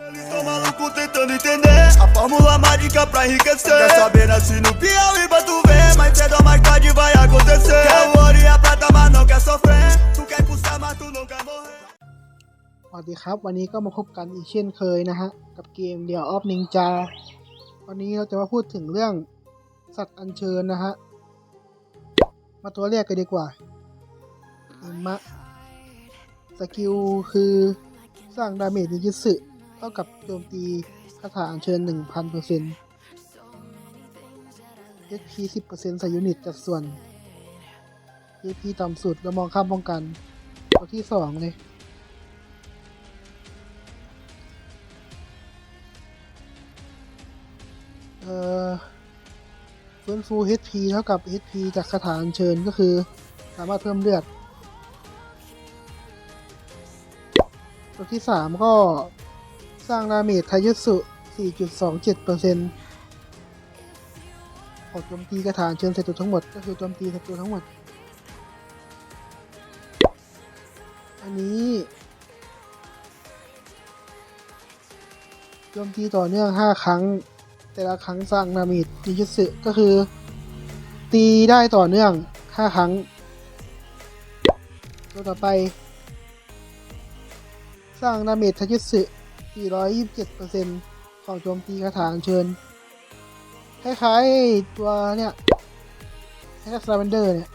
Eles tão maluco tentando entender A fórmula mágica pra enriquecer Quer saber, nasci no Piauí pra tu ver Mais cedo ou mais tarde vai acontecer Quer o ouro e a prata, mas não quer sofrer Tu quer custar, mas tu não quer morrer สวัสดีครับ วันนี้ก็มาพบกันอีกเช่นเคยนะฮะ กับเกมเดียวออฟนินจาวันนี้เราจะมาพูดถึงเรื่องสัตว์อัญเชิญนะฮะ มาตัวแรกกันดีกว่าอิมะสกิลคือสร้างดาเมจนิจิสึเท่ากับโจมตีคาถาอัญเชิญ 1,000% HP 10%ใส่ยูนิตจัดส่วน HP ต่ำสุดแล้วมองข้ามป้องกันตัวที่2เลยเอ่อฟื้นฟู HP เท่ากับ HP จากคาถาอัญเชิญก็คือ สามารถเพิ่มเลือดตัวที่3ก็ สร้างดาเมจทายุสุ 4.27%ของโจมตีคาถาอัญเชิญศัตรูทั้งหมด ก็คือโจมตีศัตรูทั้งหมด อันนี้โจมตีต่อเนื่อง 5 ครั้ง แต่ละครั้งสร้างนามิดนิจุสึก็คือ ตีได้ต่อเนื่อง 5 ครั้ง ตัวต่อไป สร้างนามิดทัจุสึ 427%ของโจมตีคาถาอัญเชิญ คล้ายๆตัวเนี่ยคล้ายๆสลาเวนเดอร์เนี่ย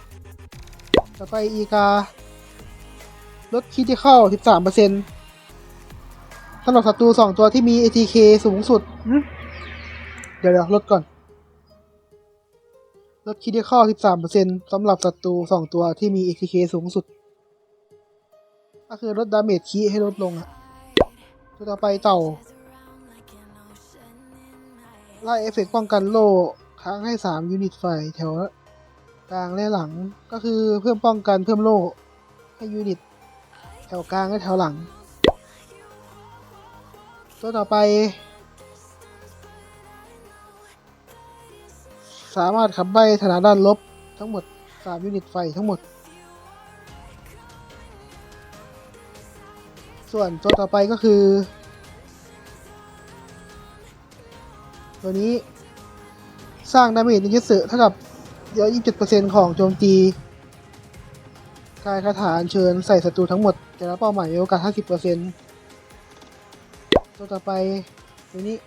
ต่อไปอีกาลดคิดที่เข้า 13%สำหรับศัตรู 2 ตัวที่มี ATK สูงสุด เดี๋ยวเดี๋ยวลดก่อน ลดคิดที่ข้อ13%สำหรับศัตรู 2 ตัวที่มี ATK สูงสุด ก็คือลดดาเมจคีให้ลดลงอะ ตัวต่อไปเต่าไล่เอฟเฟกต์ป้องกันโล่ค้างให้ 3 ยูนิตไฟแถวกลางและหลังก็คือเพิ่มป้องกันเพิ่มโล่ให้ยูนิตแถวกลางและแถวหลัง ตัวต่อไป สามารถขับใบฐานะด้านลบทั้งหมด 3 ยูนิตไฟทั้งหมด ส่วนตัวต่อไปก็คือ ตัวนี้สร้างดาเมจนิจิสึเท่ากับเยอะ27%ของโจมตีกายคาถาเชิญใส่ศัตรูทั้งหมด แต่ละเป้าหมายมีโอกาส 50%ตัวต่อไปตัวนี้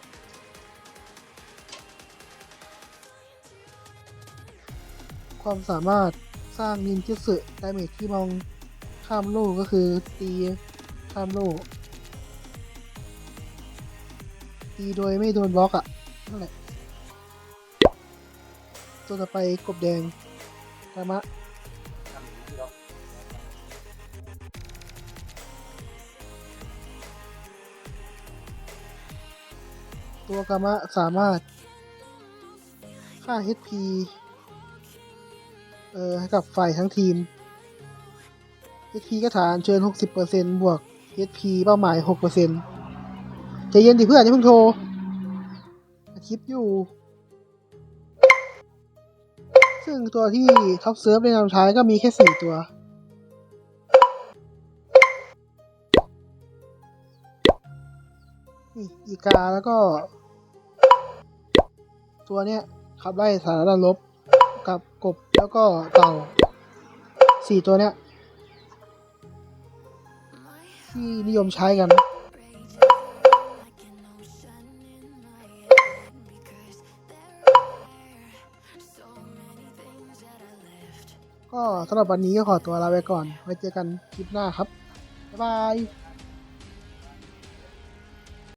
ความสามารถสร้างนินจิสึดาเมจที่มองข้ามโล่ก็คือตีข้ามโล่ตีโดยไม่โดนบล็อกอะ่ะ นั่นแหละ ตัวต่อไปกบแดงกามะตัวกามะสามารถ ค่า HP เอ่อให้กับฝ่ายทั้งทีม HP ก็ฐานเชิญ 60%บวก HP เป้าหมาย 6%ใจเย็นดิเพื่อนอย่าเพิ่งโทร คลิปอยู่ ซึ่งตัวที่ท็อปเซิร์ฟในนำท้ายก็มีแค่4ตัว นี่อีกาแล้วก็ ตัวเนี้ยขับไล่สารด้านลบกับกบแล้วก็เต่าสี่ตัวเนี้ยที่นิยมใช้กัน ก็สำหรับวันนี้ก็ขอตัวลาไปก่อน ไว้เจอกันคลิปหน้าครับ บ๊ายบาย